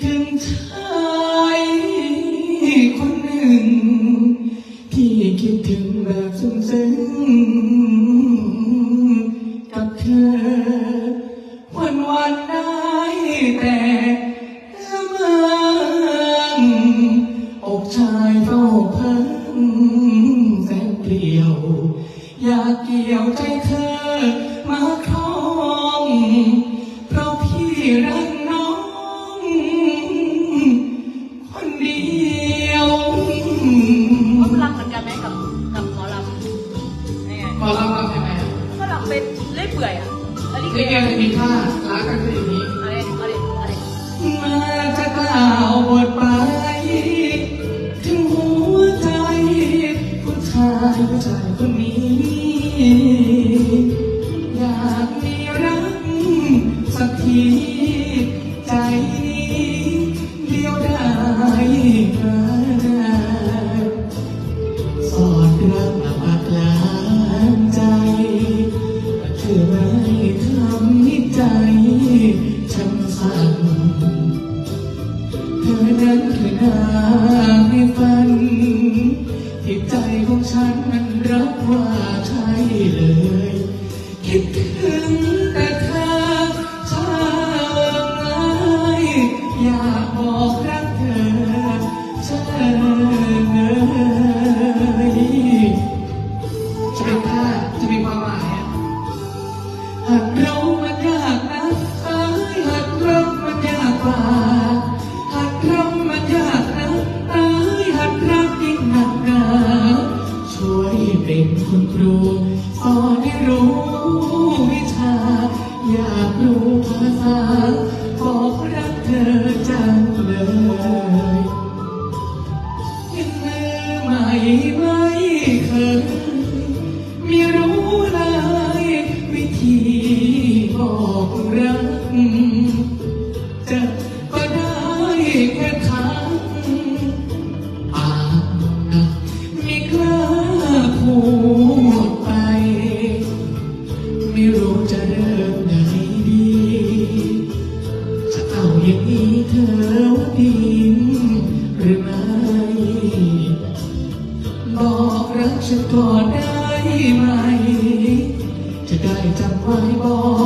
ถึงชายคนหนึ่ง ที่คิดถึงแบบซึ้งซึ้งกับเธอ วันวันได้แต่เมืองอกชายเฝ้าเพิ่งแสงเปลี่ยว อยากเกี่ยวใจเธอมาคล้อง เพราะพี่รัก เรื่อยเปื่อยอะอันนี้ลิเกจะมีท่ารักกันคืออย่างนี้อะไรอะไรอะไรมาจะกล่าวบทไปถึงหัวใจผู้ชายผู้ชายคนนี้ อยากมีรักสักที สั่นเธอนั้นคือนางในฝัน ที่ใจของฉันมันรับว่าใช่เลย คิดถึง ไม่ไม่เคยไม่รู้เลยวิธีบอกรักจะก็ได้แค่คำปากนะไม่กล้าพูดไป ไม่รู้จะเริ่มไหนดี จะเอาอย่างนี้เธอ รักฉันก่อนได้ไหม จะได้จำไว้บอก